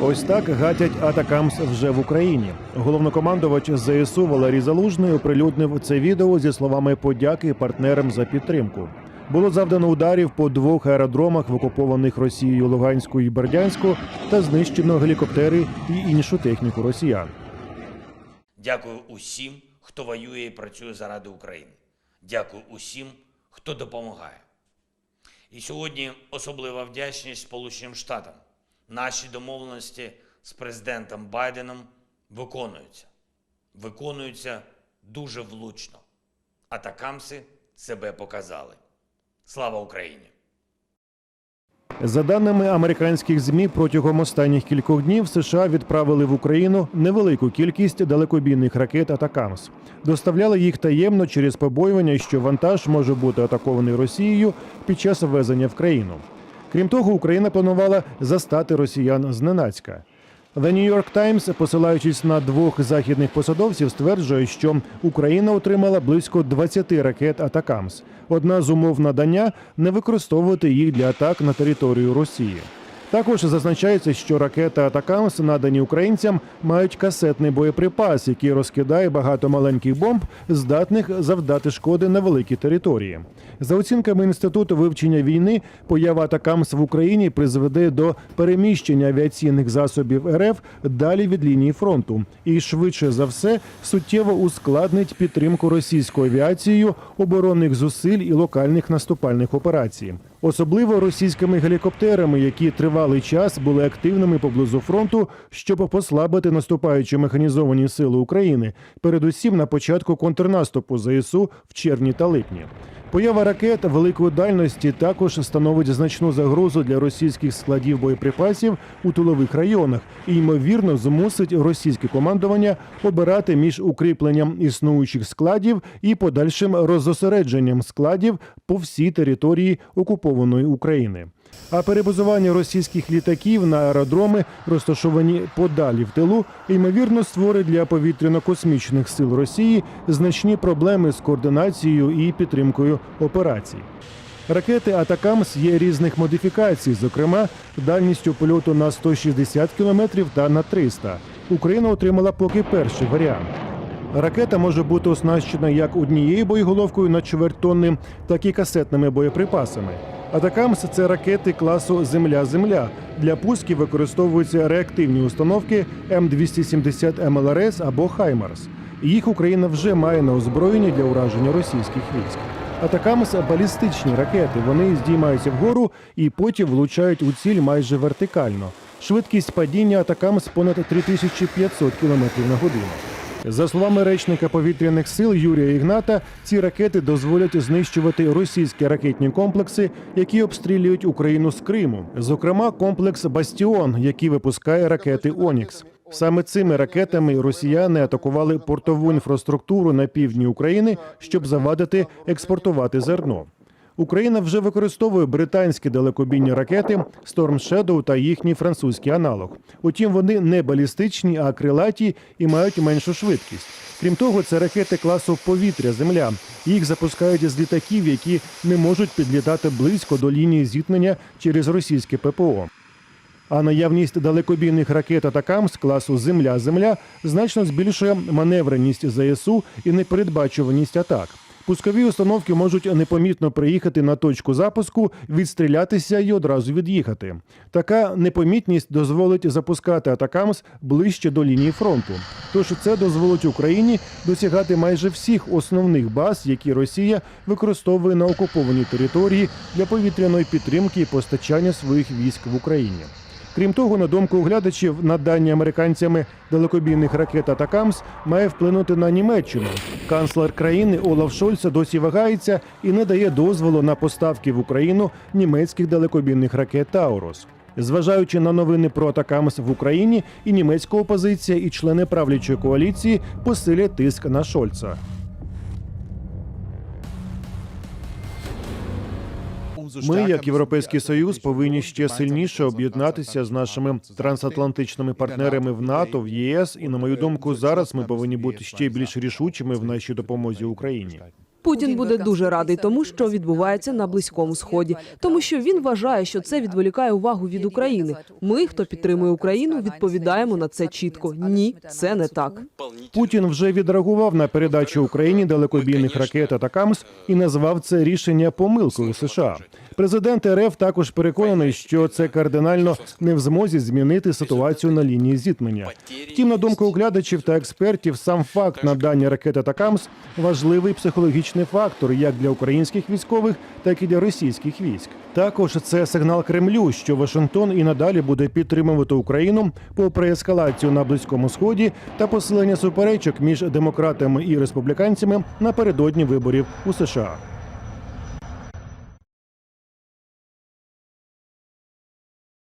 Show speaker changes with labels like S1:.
S1: Ось так гатять Атакамс вже в Україні. Головнокомандувач ЗСУ Валерій Залужний оприлюднив це відео зі словами подяки партнерам за підтримку. Було завдано ударів по двох аеродромах в окупованих Росією Луганську і Бердянську та знищено гелікоптери і іншу техніку росіян.
S2: Дякую усім, хто воює і працює заради України. Дякую усім, хто допомагає. І сьогодні особлива вдячність Сполученим Штатам. Наші домовленості з президентом Байденом виконуються. Виконуються дуже влучно. Атакамси себе показали. Слава Україні!
S1: За даними американських змі, протягом останніх кількох днів США відправили в Україну невелику кількість далекобійних ракет Атакамс. Доставляли їх таємно через побоювання, що вантаж може бути атакований Росією під час ввезення в країну. Крім того, Україна планувала застати росіян зненацька. The New York Times, посилаючись на двох західних посадовців, стверджує, що Україна отримала близько 20 ракет Атакамс. Одна з умов надання не використовувати їх для атак на територію Росії. Також зазначається, що ракети Атакамс, надані українцям, мають касетний боєприпас, який розкидає багато маленьких бомб, здатних завдати шкоди на великі території. За оцінками інституту вивчення війни, поява Атакамс в Україні призведе до переміщення авіаційних засобів РФ далі від лінії фронту і швидше за все суттєво ускладнить підтримку російською авіацією оборонних зусиль і локальних наступальних операцій. Особливо російськими гелікоптерами, які тривалий час були активними поблизу фронту, щоб послабити наступаючі механізовані сили України, передусім на початку контрнаступу ЗСУ в червні та липні. Поява ракет великої дальності також становить значну загрозу для російських складів боєприпасів у тилових районах і ймовірно змусить російське командування обирати між укріпленням існуючих складів і подальшим розосередженням складів по всій території окупованої України. А перебазування російських літаків на аеродроми, розташовані подалі в тилу, ймовірно створить для повітряно-космічних сил Росії значні проблеми з координацією і підтримкою операцій. Ракети Атакамс є різних модифікацій, зокрема дальністю польоту на 160 км та на 300. Україна отримала поки перший варіант. Ракета може бути оснащена як однією боєголовкою на чверть тонни, так і касетними боєприпасами. Атакамс це ракети класу Земля-Земля. Для пусків використовуються реактивні установки М270 МЛРС або Хаймарс. Їх Україна вже має на озброєнні для ураження російських військ. Атакамс балістичні ракети. Вони здіймаються вгору і потім влучають у ціль майже вертикально. Швидкість падіння Атакамс понад 3500 км на годину. За словами речника повітряних сил Юрія Ігната, ці ракети дозволять знищувати російські ракетні комплекси, які обстрілюють Україну з Криму. Зокрема, комплекс Бастіон, який випускає ракети Онікс. Саме цими ракетами росіяни атакували портову інфраструктуру на півдні України, щоб завадити експортувати зерно. Україна вже використовує британські далекобійні ракети Storm Shadow та їхній французький аналог. Утім, вони не балістичні, а крилаті і мають меншу швидкість. Крім того, це ракети класу повітря-земля. Їх запускають з літаків, які не можуть підлітати близько до лінії зіткнення через російське ППО. А наявність далекобійних ракет Атакамс класу Земля-Земля значно збільшує маневреність ЗСУ і непередбачуваність атак. Пускові установки можуть непомітно приїхати на точку запуску, відстрілятися і одразу від'їхати. Така непомітність дозволить запускати атакамс ближче до лінії фронту. Тож це дозволить Україні досягати майже всіх основних баз, які Росія використовує на окупованій території для повітряної підтримки і постачання своїх військ в Україні. Крім того, на думку оглядачів, надання американцями далекобійних ракет Атакамс має вплинути на Німеччину. Канцлер країни Олаф Шольц досі вагається і не дає дозволу на поставки в Україну німецьких далекобійних ракет Таурус. Зважаючи на новини про Атакамс в Україні, і німецька опозиція, і члени правлячої коаліції посилять тиск на Шольца. Ми, як європейський союз, повинні ще сильніше об'єднатися з нашими трансатлантичними партнерами в НАТО, в ЄС. І на мою думку, зараз ми повинні бути ще більш рішучими в нашій допомозі Україні.
S3: Путін буде дуже радий тому, що відбувається на близькому сході, тому що він вважає, що це відволікає увагу від України. Ми, хто підтримує Україну, відповідаємо на це чітко. Ні, це не так.
S1: Путін вже відреагував на передачу Україні далекобійних ракет «Атакамс» і назвав це рішення помилкою США. Президент РФ також переконаний, що це кардинально не в змозі змінити ситуацію на лінії зіткнення. Втім, на думку оглядачів та експертів, сам факт надання ракет «Атакамс» важливий психологічний фактор як для українських військових, так і для російських військ. Також це сигнал Кремлю, що Вашингтон і надалі буде підтримувати Україну попри ескалацію на близькому сході та посилення суперечок між демократами і республіканцями напередодні виборів у США.